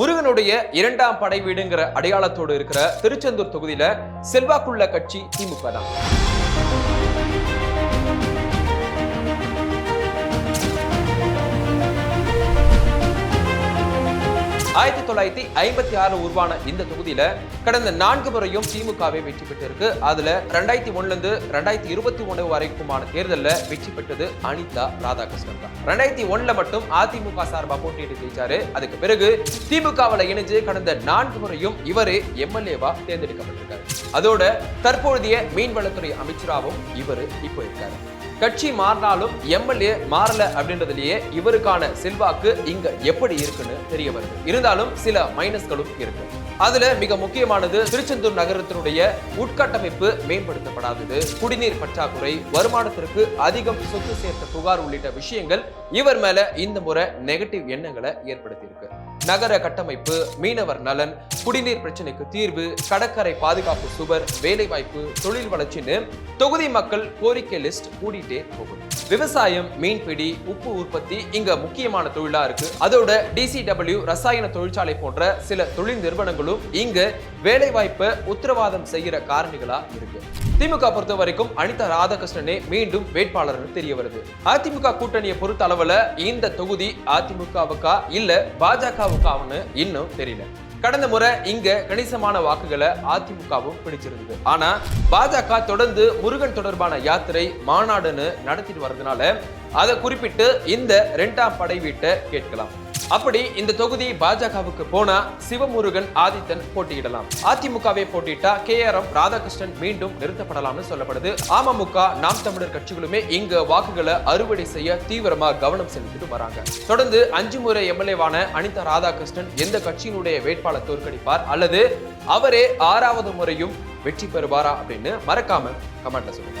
முருகனுடைய இரண்டாம் படை வீடுங்கிற அடையாளத்தோடு இருக்கிற திருச்செந்தூர் தொகுதியில செல்வாக்குள்ள கட்சி திமுக தான். ஆயிரத்தி தொள்ளாயிரத்தி ஐம்பத்தி ஆறு உருவான இந்த தொகுதியில கடந்த நான்கு முறையும் திமுகவே வெற்றி பெற்றிருக்கு. அதுல ரெண்டாயிரத்தி ஒண்ணுல இருந்து ரெண்டாயிரத்தி இருபத்தி ஒன்று வரைக்குமான தேர்தலில் வெற்றி பெற்றது அனிதா ராதாகிருஷ்ணன் தான். ரெண்டாயிரத்தி ஒண்ணுல மட்டும் அதிமுக சார்பா போட்டியிட்டு ஜெயிச்சாரு. அதுக்கு பிறகு திமுகவில் இணைஞ்சு கடந்த நான்கு முறையும் இவரே எம்எல்ஏவா தேர்ந்தெடுக்கப்பட்டிருக்காரு. அதோட தற்போதைய மீன்வளத்துறை அமைச்சராகவும் இவரு இப்போ இருக்காரு. கட்சி மாறினாலும் எம்எல்ஏ மாறல அப்படின்றதுலயே இவருக்கான செல்வாக்கு இங்க எப்படி இருக்குன்னு தெரிய வருது. இருந்தாலும் சில மைனஸ்களும் இருக்கு. அதுல மிக முக்கியமானது திருச்செந்தூர் நகரத்தினுடைய உட்கட்டமைப்பு மேம்படுத்தப்படாதது. குடிநீர் பற்றாக்குறை வருமானத்திற்கு அதிகம் சொத்து சேர்த்த புகார் உள்ளிட்ட விஷயங்கள் இவர் மேல இந்த முறை நெகட்டிவ் எண்ணங்களை ஏற்படுத்தியிருக்கு. நகர கட்டமைப்பு மீனவர் நலன் குடிநீர் பிரச்சனைக்கு தீர்வு கடற்கரை பாதுகாப்பு சுவர் வேலைவாய்ப்பு தொழில் வளர்ச்சின்னு தொகுதி மக்கள் கோரிக்கை லிஸ்ட் கூடிட்டே போகும். விவசாயம் மீன்பிடி உப்பு உற்பத்தி இங்க முக்கியமான தொழிலா இருக்கு. அதோட டிசிடபிள்யூ ரசாயன தொழிற்சாலை போன்ற சில தொழில் நிறுவனங்களும் இங்க வேலைவாய்ப்பை உத்தரவாதம் செய்கிற காரணிகளா இருக்கு. திமுக பொறுத்த வரைக்கும் அனிதா ராதாகிருஷ்ணனே மீண்டும் வேட்பாளர் தெரிய வருது. அதிமுக கூட்டணியை பொறுத்த அளவுல இந்த தொகுதி அதிமுகவுக்கா இல்ல பாஜகவுக்கான்னு இன்னும் தெரியல. கடந்த முறை இங்க கணிசமான வாக்குகளை அதிமுகவும் பிடிச்சிருந்தது. ஆனா பாஜக தொடர்ந்து முருகன் தொடர்பான யாத்திரை மாநாடுன்னு நடத்திட்டு வர்றதுனால அதை குறிப்பிட்டு இந்த ரெண்டாம் படை வீட்டை கேட்கலாம். அப்படி இந்த தொகுதி பாஜகவுக்கு போனா சிவமுருகன் ஆதித்தன் போட்டியிடலாம். அதிமுகவே போட்டியிட்டா கே ஆர் எம் ராதாகிருஷ்ணன் மீண்டும் நிறுத்தப்படலாம்னு சொல்லப்படுது. அமமுக நாம் தமிழர் கட்சிகளுமே இங்க வாக்குகளை அறுவடை செய்ய தீவிரமா கவனம் செலுத்திட்டு வராங்க. தொடர்ந்து அஞ்சு முறை எம்எல்ஏவான அனிதா ராதாகிருஷ்ணன் எந்த கட்சியினுடைய வேட்பாளர் தோற்கடிப்பார்? அல்லது அவரே ஆறாவது முறையும் வெற்றி பெறுவாரா அப்படின்னு மறக்காம கமெண்ட்ல சொல்லுங்க.